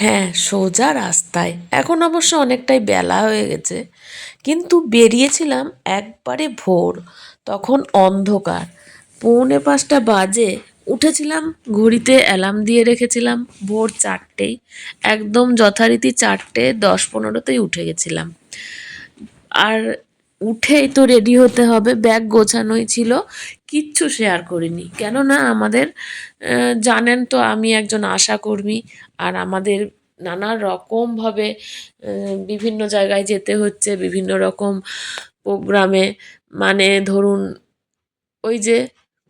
হ্যাঁ সোজা রাস্তায়। এখন অবশ্য অনেকটাই বেলা হয়ে গেছে। কিন্তু বেরিয়েছিলাম একবারে ভোর, তখন অন্ধকার। পৌনে পাঁচটা বাজে, উঠেছিলাম, ঘড়িতে অ্যালার্ম দিয়ে রেখেছিলাম, ভোর চারটেই। একদম যথারীতি চারটে, দশ পনেরোতেই উঠে গেছিলাম। আর উঠেই তো রেডি হতে হবে, ব্যাগ গোছানোই ছিল। কিচ্ছু শেয়ার করিনি। কেননা আমাদের জানেন তো আমি একজন আশাকর্মী আর আমাদের নানা রকমভাবে বিভিন্ন জায়গায় যেতে হচ্ছে, বিভিন্ন রকম প্রোগ্রামে মানে ধরুন, ওই যে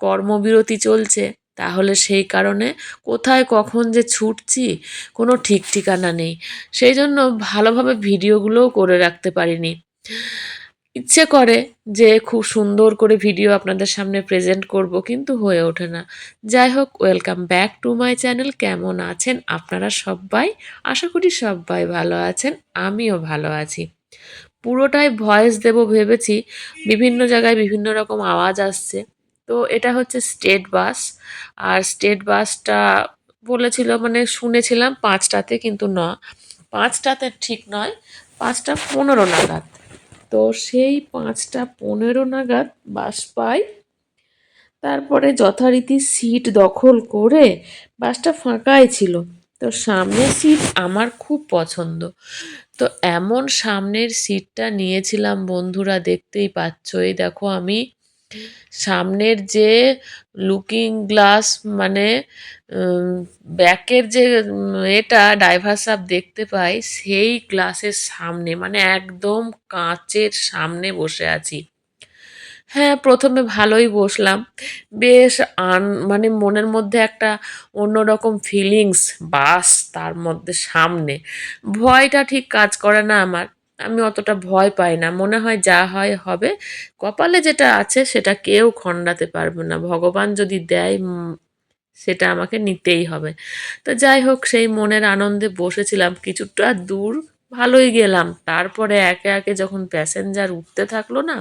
কর্মবিরতি চলছে, তাহলে সেই কারণে কোথায় কখন যে ছুটছি, কোনো ঠিক ঠিকানা নেই। সেই জন্য ভালোভাবে ভিডিওগুলোও করে রাখতে পারিনি। ইচ্ছে করে যে খুব সুন্দর করে ভিডিও আপনাদের সামনে প্রেজেন্ট করব, কিন্তু হয়ে ওঠে না। যাই হোক welcome back to my channel কেমন আছেন আপনারা সবাই? আশা করি সবাই ভালো আছেন, আমিও ভালো আছি। পুরোটাই ভয়েস দেব ভেবেছি, বিভিন্ন জায়গায় বিভিন্ন রকম আওয়াজ আসছে। তো এটা হচ্ছে স্টেট বাস আর স্টেট বাসটা বলেছিল মানে শুনেছিলাম পাঁচটাতে, কিন্তু না। পাঁচটাতে ঠিক নয়, পাঁচটা পনেরো নাগাদ। তো সেই পাঁচটা পনেরো নাগাদ বাস পাই। তারপরে যথারীতি সিট দখল করে বাসটা ফাঁকাই ছিল। তো সামনের সিট আমার খুব পছন্দ। তো এমন সামনের সিটটা নিয়েছিলাম বন্ধুরা, দেখতেই পাচ্ছ। এই দেখো আমি সামনের যে লুকিং গ্লাস মানে ব্যাকের যে এটা ড্রাইভার সাহেব দেখতে পাই, সেই গ্লাসের সামনে মানে একদম কাঁচের সামনে বসে আছি। হ্যাঁ প্রথমে ভালোই বসলাম। বেশ আন মানে মনের মধ্যে একটা অন্যরকম ফিলিংস বাস তার মধ্যে সামনে। ভয়টা ঠিক কাজ করে না আমার। আমি অতটা ভয় পাই না। মনে হয় যা হয় হবে। কপালে যেটা আছে সেটা কেউ খণ্ডাতে পারবে না। ভগবান যদি দেয় সেটা আমাকে নিতেই হবে। তো যাই হোক, সেই মনের আনন্দে বসেছিলাম। কিছুটা দূর ভালোই গেলাম। তারপরে একে একে যখন প্যাসেঞ্জার উঠতে থাকল না,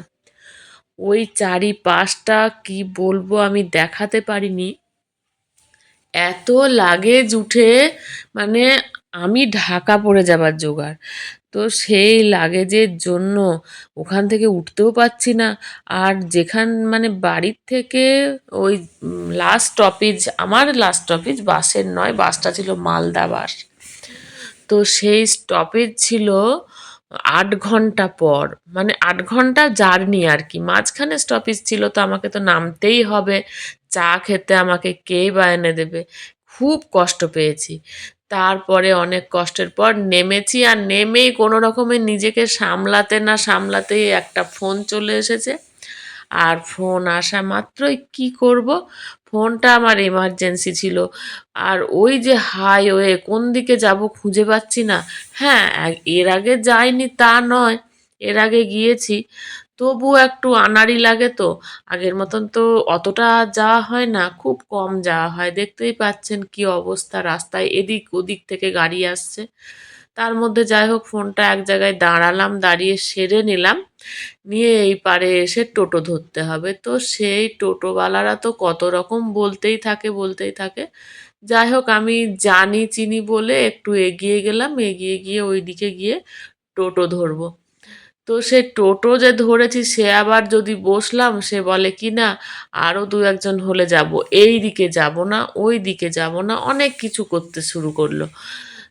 ওই চারিপাশটা কি বলব আমি দেখাতে পারিনি। এত লাগেজ উঠে মানে আমি ঢাকা পড়ে যাবার জোগাড়। তো সেই লাগেজের জন্য ওখান থেকে উঠতেও পারছি না। আর যেখান মানে বাড়ির থেকে ওই লাস্ট স্টপেজ আমার লাস্ট স্টপেজ বাসের নয়, বাসটা ছিল মালদা বাস। তো সেই স্টপেজ ছিল আট ঘণ্টা পর মানে আট ঘণ্টা জার্নি আর কি। মাঝখানে স্টপেজ ছিল তো আমাকে তো নামতেই হবে। চা খেতে আমাকে কে বা এনে দেবে? খুব কষ্ট পেয়েছি। তারপরে অনেক কষ্টের পর নেমেছি আর নেমেই কোনো রকমে নিজেকে সামলাতে না সামলাতেই একটা ফোন চলে এসেছে। আর ফোন আসা মাত্রই কি করব? ফোনটা আমার এমার্জেন্সি ছিল। আর ওই যে হাইওয়ে কোন দিকে যাব খুঁজে পাচ্ছি না। হ্যাঁ এর আগে যাইনি তা নয়। এর আগে গিয়েছি। তবু একটু আনাড়ি লাগে তো। আগের মতন তো অতটা যাওয়া হয় না, খুব কম যাওয়া হয়। দেখতেই পাচ্ছেন কি অবস্থা। রাস্তায় এদিক ওদিক থেকে গাড়ি আসছে। তার মধ্যে যাই হোক, ফোনটা এক জায়গায় দাঁড়ালাম, দাঁড়িয়ে সেরে নিলাম। নিয়ে এই পারে এসে টোটো ধরতে হবে। তো সেই টোটোওয়ালারা তো কত রকম বলতেই থাকে বলতেই থাকে। যাই হোক, আমি জানি, চিনি বলে একটু এগিয়ে গেলাম। এগিয়ে গিয়ে ওইদিকে গিয়ে টোটো ধরবো। তো সে টোটো যে ধরেছি, সে আবার যদি বসলাম, সে বলে, কি না আরও দু একজন হলে যাব। এই দিকে যাব না ওই দিকে যাব না। অনেক কিছু করতে শুরু করল।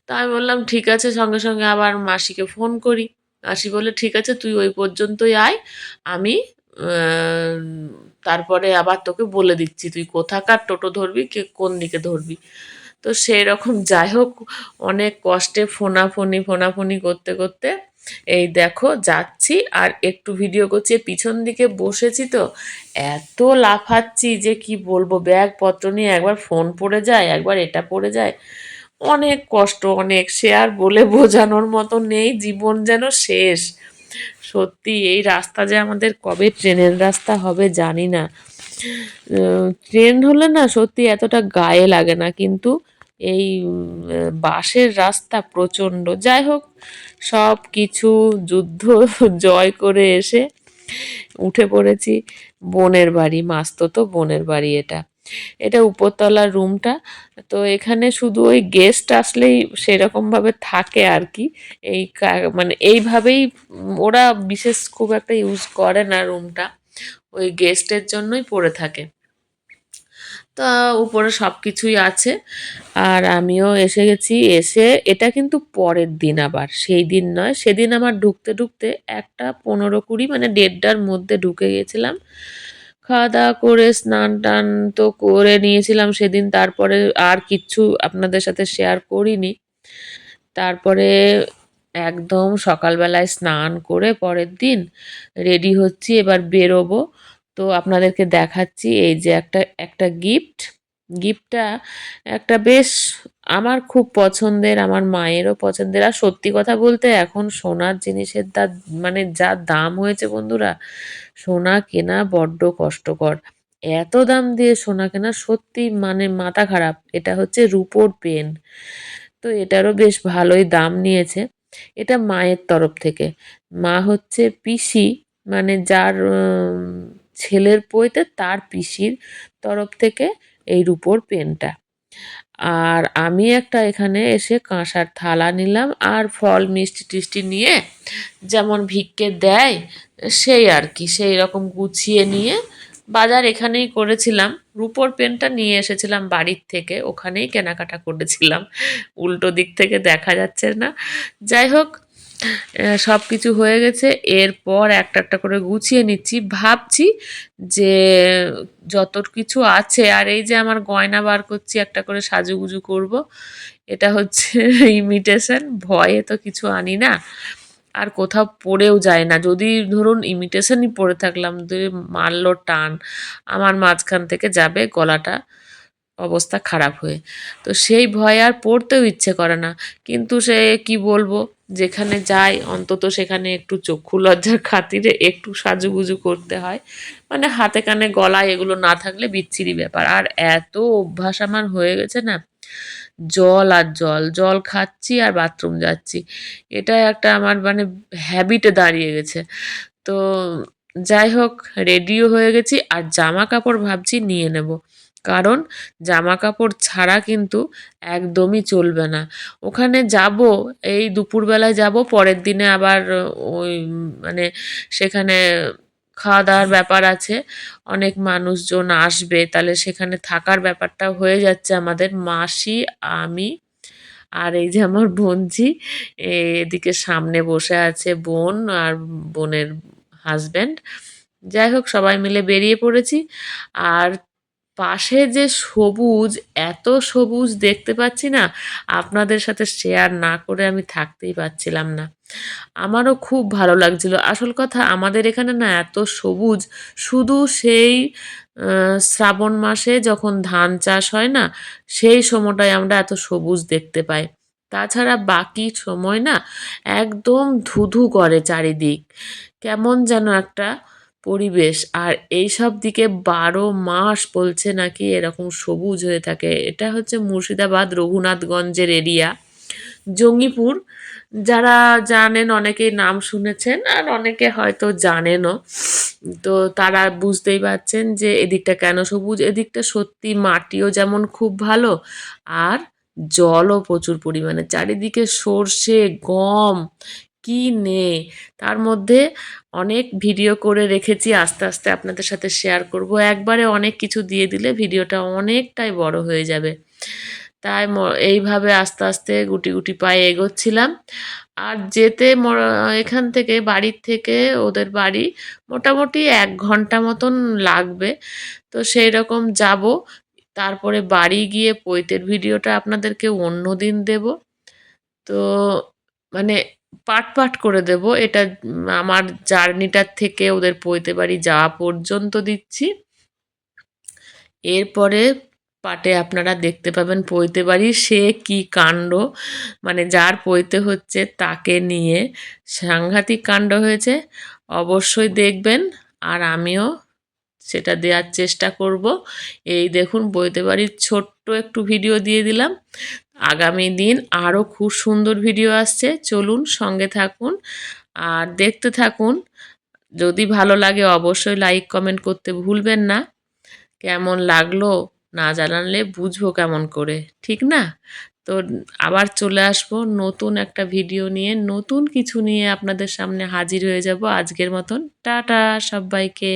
তা আমি বললাম, ঠিক আছে, সঙ্গে সঙ্গে আবার মাসিকে ফোন করি। মাসি বলে ঠিক আছে, তুই ওই পর্যন্তই আয়, আমি তারপরে আবার তোকে বলে দিচ্ছি, তুই কোথাকার টোটো ধরবি, কে কোন দিকে ধরবি? তো সেই রকম যাই হোক, অনেক কষ্টে ফোনাফোনি ফোনাফোনি করতে করতে এই দেখো যাচ্ছি আর একটু ভিডিও করছি। পিছন দিকে বসেছি তো, এত লাফাচ্ছি যে কি বলব, ব্যাগপত্র নিয়ে একবার ফোন পড়ে যায়, একবার এটা পড়ে যায়। অনেক কষ্ট, অনেক। সে আর বলে বোঝানোর মতো নেই, জীবন যেন শেষ। সত্যি, এই রাস্তা যে আমাদের কবে ট্রেনের রাস্তা হবে জানি না। ট্রেন হলে না সত্যি এতটা গায়ে লাগে না, কিন্তু এই বাসের রাস্তা প্রচণ্ড। যাই হোক সব কিছু যুদ্ধ জয় করে এসে উঠে পড়েছি। বোনের বাড়ি, মাস্তো তো বোনের বাড়ি এটা। এটা উপরতলার রুমটা তো এখানে শুধু ওই গেস্ট আসলেই সেরকমভাবে থাকে আর কি। এই মানে এইভাবেই ওরা বিশেষ খুব একটা ইউজ করে না রুমটা ওই গেস্টের জন্যই পড়ে থাকে। তা উপরে সব কিছুই আছে। আর আমিও এসে গেছি, এসে এটা কিন্তু পরের দিন আবার। সেই দিন নয়, সেদিন আমার ঢুকতে ঢুকতে একটা পনেরো কুড়ি মানে দেড়টার মধ্যে ঢুকে গেছিলাম। খাওয়া দাওয়া করে স্নান টান তো করে নিয়েছিলাম সেদিন। তারপরে আর কিচ্ছু আপনাদের সাথে শেয়ার করিনি। তারপরে একদম সকালবেলায় স্নান করে পরের দিন রেডি হচ্ছি, এবার বেরোবো। তো আপনাদেরকে দেখাচ্ছি, এই যে একটা একটা গিফট গিফটটা একটা বেশ আমার খুব পছন্দের, আমার মায়েরও পছন্দের। আর সত্যি কথা বলতে এখন সোনার জিনিসের দা মানে যা দাম হয়েছে বন্ধুরা, সোনা কেনা বড্ড কষ্টকর। এত দাম দিয়ে সোনা কেনা সত্যি মানে মাথা খারাপ। এটা হচ্ছে রুপোর পেন। তো এটারও বেশ ভালোই দাম নিয়েছে। এটা মায়ের তরফ থেকে। মা হচ্ছে পিসি মানে যার ছেলের পৈতে তার পিসির তরফ থেকে এই রুপোর পেনটা। আর আমি একটা এখানে এসে কাঁসার থালা নিলাম আর ফল মিষ্টি টিষ্টি নিয়ে যেমন ভিক্ষে দেয় সেই আর কি, সেই রকম গুছিয়ে নিয়ে বাজার এখানেই করেছিলাম। রুপোর পেনটা নিয়ে এসেছিলাম বাড়ির থেকে, ওখানেই কেনাকাটা করেছিলাম। উল্টো দিক থেকে দেখা যাচ্ছে না। যাই হোক সব কিছু হয়ে গেছে। এরপর একটা একটা করে গুছিয়ে নিচ্ছি। ভাবছি যে যত কিছু আছে, আর এই যে আমার গয়না বার করছি, একটা করে সাজুগুজু করব। এটা হচ্ছে ইমিটেশন ভয়ে তো কিছু আনি না। আর কোথাও পড়েও যায় না। যদি ধরুন ইমিটেশনই পড়ে থাকলাম মারলো টান, আমার মাঝখান থেকে যাবে গলাটা অবস্থা খারাপ হয়ে। তো সেই ভয় আর পড়তেও ইচ্ছে করে না। কিন্তু সে কি বলব? যেখানে যাই, অন্তত সেখানে একটু চক্ষু লজ্জার খাতিরে একটু সাজুগুজু করতে হয়। মানে হাতে কানে গলায় এগুলো না থাকলে বিচ্ছিরি ব্যাপার। আর এত অভ্যাস আমার হয়ে গেছে না, জল আর জল জল খাচ্ছি আর বাথরুম যাচ্ছি। এটা একটা আমার মানে হ্যাবিটে দাঁড়িয়ে গেছে। তো যাই হোক রেডিও হয়ে গেছি আর জামা কাপড় ভাবছি নিয়ে নেব। কারণ জামা কাপড় ছাড়া কিন্তু একদমই চলবে না। ওখানে যাব, এই দুপুরবেলায় যাব, পরের দিনে আবার ওই মানে সেখানে খাওয়া দাওয়ার ব্যাপার আছে, অনেক মানুষজন আসবে, তাহলে সেখানে থাকার ব্যাপারটা হয়ে যাচ্ছে আমাদের মাসি, আমি আর এই যে আমার বোনঝি এদিকে সামনে বসে আছে বোন আর বোনের হাজব্যান্ড যাই হোক, সবাই মিলে বেরিয়ে পড়েছি। আর পাশে যে সবুজ, এত সবুজ দেখতে পাচ্ছি না, আপনাদের সাথে শেয়ার না করে আমি থাকতেই পারছিলাম না। আমারও খুব ভালো লাগছিল। আসল কথা, আমাদের এখানে না এত সবুজ, শুধু সেই শ্রাবণ মাসে যখন ধান চাষ হয় না, সেই সময়টায় আমরা এত সবুজ দেখতে পাই। তাছাড়া বাকি সময় না একদম ধুধু করে চারিদিক। কেমন যেন একটা পরিবেশ আর এইসব দিকে বারো মাস বলছে নাকি এরকম সবুজ হয়ে থাকে। এটা হচ্ছে মুর্শিদাবাদ রঘুনাথগঞ্জের এরিয়া। জঙ্গিপুর, যারা জানেন অনেকেই নাম শুনেছেন আর অনেকে হয়তো জানেনও। তো তারা বুঝতেই পারছেন যে এদিকটা কেন সবুজ, এদিকটা সত্যি মাটিও যেমন খুব ভালো আর জলও প্রচুর পরিমাণে। চারিদিকে সর্ষে, গম কি নে তার মধ্যে অনেক ভিডিও করে রেখেছি, আস্তে আস্তে আপনাদের সাথে শেয়ার করব। একবারে অনেক কিছু দিয়ে দিলে ভিডিওটা অনেকটাই বড় হয়ে যাবে। তাই এইভাবে আস্তে আস্তে গুটি গুটি পায়ে এগোচ্ছিলাম। আর যেতে এখান থেকে বাড়ির থেকে ওদের বাড়ি মোটামুটি এক ঘণ্টা মতন লাগবে। তো সেই রকম যাব। তারপরে বাড়ি গিয়ে পৈতের ভিডিওটা আপনাদেরকে অন্য দিন দেব। তো মানে পার্ট পার্ট করে দেব। এটা আমার জার্নিটার থেকে ওদের পৈতে বাড়ি যাওয়া পর্যন্ত দিচ্ছি। এরপরে পাটে আপনারা দেখতে পাবেন পৈতে বাড়ি সে কি কাণ্ড মানে যার পৈতে হচ্ছে তাকে নিয়ে সাংঘাতিক কাণ্ড হয়েছে। অবশ্যই দেখবেন আর আমিও সেটা দেওয়ার চেষ্টা করব। এই দেখুন বইতে বাড়ির ছোট্ট একটু ভিডিও দিয়ে দিলাম। আগামী দিন আরও খুব সুন্দর ভিডিও আসছে। চলুন সঙ্গে থাকুন আর দেখতে থাকুন। যদি ভালো লাগে অবশ্যই লাইক কমেন্ট করতে ভুলবেন না। কেমন লাগল না জানালে বুঝব কেমন করে, ঠিক না? তো আবার চলে আসব নতুন একটা ভিডিও নিয়ে। নতুন কিছু নিয়ে আপনাদের সামনে হাজির হয়ে যাব। আজকের মতন টাটা সবাইকে।